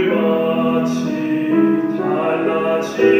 불같이 달라지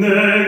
내가